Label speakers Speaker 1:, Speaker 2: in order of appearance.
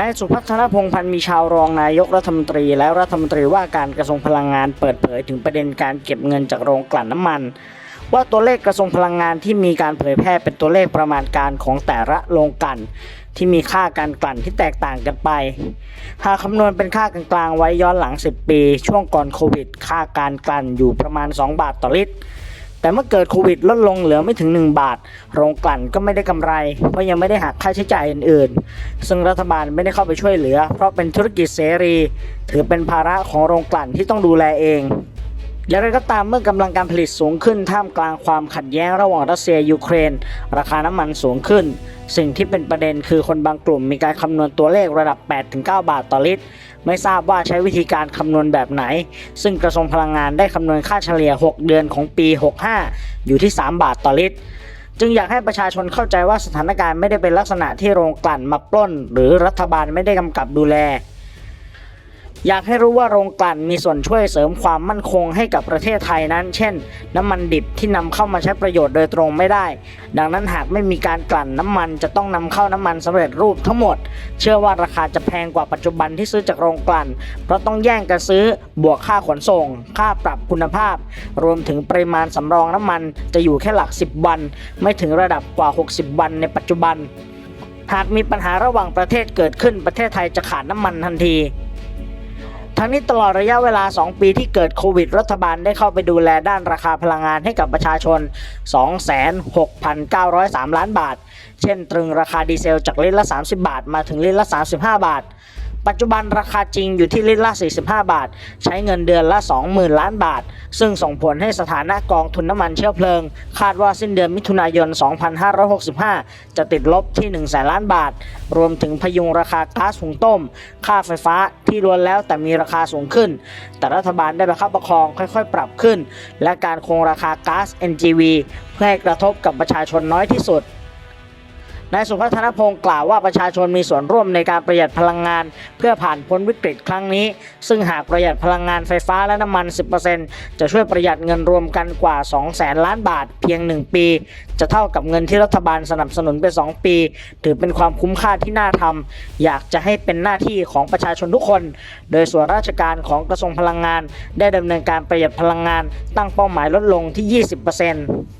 Speaker 1: นายสุพัฒนพงพันธ์มีชาวรองนายกรัฐมนตรี และรัฐมนตรีว่าการกระทรวงพลังงานเปิดเผยถึงประเด็นการเก็บเงินจากโรงกลั่นน้ำมัน ว่าตัวเลขกระทรวงพลังงานที่มีการเผยแพร่เป็นตัวเลขประมาณการของแต่ละโรงกลั่นที่มีค่าการกลั่นที่แตกต่างกันไป หากคำนวณเป็นค่ากลางๆไว้ย้อนหลัง 10 ปี ช่วงก่อนโควิด ค่าการกลั่นอยู่ประมาณ 2 บาทต่อลิตร แต่เมื่อเกิดโควิดลดลงเหลือไม่ถึง 1 บาท โรงกลั่นก็ไม่ได้กำไร เพราะยังไม่ได้หักค่าใช้จ่ายอื่นๆ ซึ่งรัฐบาลไม่ได้เข้าไปช่วยเหลือ เพราะเป็นธุรกิจเสรี ถือเป็นภาระของโรงกลั่นที่ต้องดูแลเองอย่างไรก็ตามเมื่อกำลังการผลิตสูงขึ้นท่ามกลางความขัดแย้งระหว่างรัสเซียยูเครน ราคาน้ำมันสูงขึ้น สิ่งที่เป็นประเด็นคือคนบางกลุ่มมีการคำนวณตัวเลขระดับ 8-9 บาทต่อลิตร ไม่ทราบว่าใช้วิธีการคำนวณแบบไหน ซึ่งกระทรวงพลังงานได้คำนวณค่าเฉลี่ย 6 เดือนของปี 65 อยู่ที่ 3 บาทต่อลิตรจึงอยากให้ประชาชนเข้าใจว่าสถานการณ์ไม่ได้เป็นลักษณะที่โรงกลั่นมาปล้น หรือรัฐบาลไม่ได้กำกับดูแล อยากให้รู้ว่าโรงกลั่นมีส่วนช่วยเสริมความมั่นคงให้กับประเทศไทยนั้น เช่น น้ำมันดิบที่นำเข้ามาใช้ประโยชน์โดยตรงไม่ได้ ดังนั้นหากไม่มีการกลั่นน้ำมันจะต้องนำเข้าน้ำมันสำเร็จรูปทั้งหมด เชื่อว่าราคาจะแพงกว่าปัจจุบันที่ซื้อจากโรงกลั่น เพราะต้องแย่งกันซื้อบวกค่าขนส่ง ค่าปรับคุณภาพ รวมถึงปริมาณสำรองน้ำมันจะอยู่แค่หลัก 10 วัน ไม่ถึงระดับกว่า 60 วันในปัจจุบัน หากมีปัญหาระหว่างประเทศเกิดขึ้นประเทศไทยจะขาดน้ำมันทันที ทั้งนี้ตลอดระยะเวลา 2 ปีที่เกิดโควิด รัฐบาลได้เข้าไปดูแลด้านราคาพลังงานให้กับประชาชน 26,903 ล้านบาท เช่นตรึงราคาดีเซลจากลิตรละ 30 บาท มาถึงลิตรละ 35 บาท ปัจจุบันราคาจริงอยู่ที่ลิตรละ 45 บาท ใช้เงินเดือนละ 20,000 ล้านบาท ซึ่งส่งผลให้สถานะกองทุนน้ำมันเชื้อเพลิง คาดว่าสิ้นเดือนมิถุนายน 2565 จะติดลบที่ 1 0 0 0 0ล้านบาท รวมถึงพยุงราคาก๊าซหุงต้ม ค่าไฟฟ้าที่ล้วนแล้วแต่มีราคาสูงขึ้น แต่รัฐบาลได้ประคับประคองค่อยๆ ปรับขึ้น และการคงราคาก๊าซ NGV เพื่อให้กระทบกับประชาชนน้อยที่สุด นายสุพัฒนพงศ์กล่าวว่าประชาชนมีส่วนร่วมในการประหยัดพลังงาน เพื่อผ่านพ้นวิกฤตครั้งนี้ ซึ่งหากประหยัดพลังงานไฟฟ้าและน้ำมัน 10%จะช่วยประหยัดเงินรวมกันกว่า2แสนล้านบาทเพียง 1 ปี จะเท่ากับเงินที่รัฐบาลสนับสนุนไป 2 ปี ถือเป็นความคุ้มค่าที่น่าทำอยากจะให้เป็นหน้าที่ของประชาชนทุกคน โดยส่วนราชการของกระทรวงพลังงาน ได้ดำเนินการประหยัดพลังงาน ตั้งเป้าหมายลดลงที่ 20%